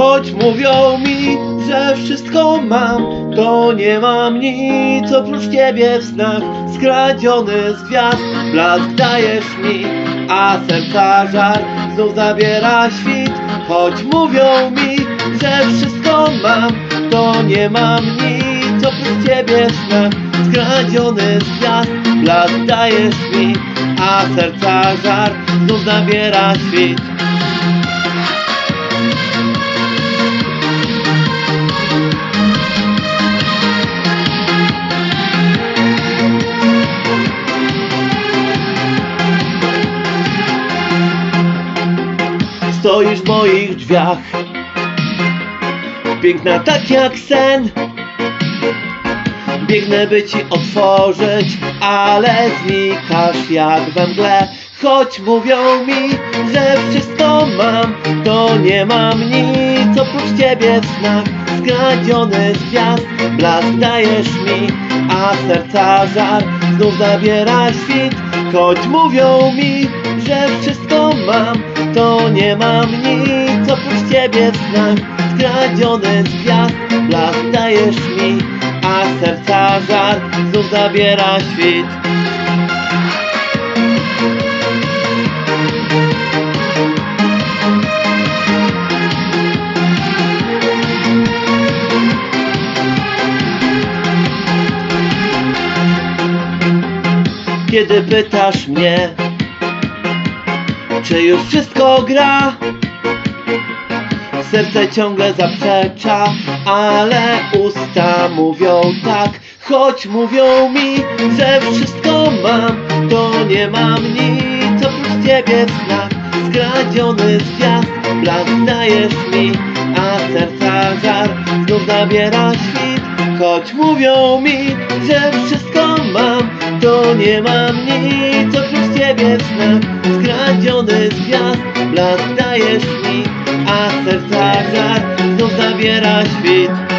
Choć mówią mi, że wszystko mam, to nie mam nic oprócz ciebie w snach. Skradziony z gwiazd, blask dajesz mi, a serca żar znów zabiera świt. Choć mówią mi, że wszystko mam, to nie mam nic oprócz ciebie w snach. Skradziony z gwiazd, blask dajesz mi, a serca żar znów zabiera świt. Stoisz w moich drzwiach. Piękna tak jak sen. Biegnę by ci otworzyć Ale znikasz jak we mgle. Choć mówią mi, że wszystko mam To nie mam nic oprócz ciebie w snach. Skradziony z gwiazd Blask dajesz mi A serca żar Znów zabiera świt Choć mówią mi, że wszystko mam To nie mam nic oprócz ciebie w Skradziony z gwiazd Blask dajesz mi A serca żar Znów zabiera świt. Kiedy pytasz mnie Czy już wszystko gra? Serce ciągle zaprzecza Ale usta mówią tak. Choć mówią mi, że wszystko mam To nie mam nic. Oprócz ciebie snach Skradziony z gwiazd Blask dajesz mi A serca żar. Znów zabiera świt Choć mówią mi, że wszystko mam To nie mam nic oprócz ciebie w Skradziony z gwiazd Blask dajesz mi A serca żar Znów zabiera świt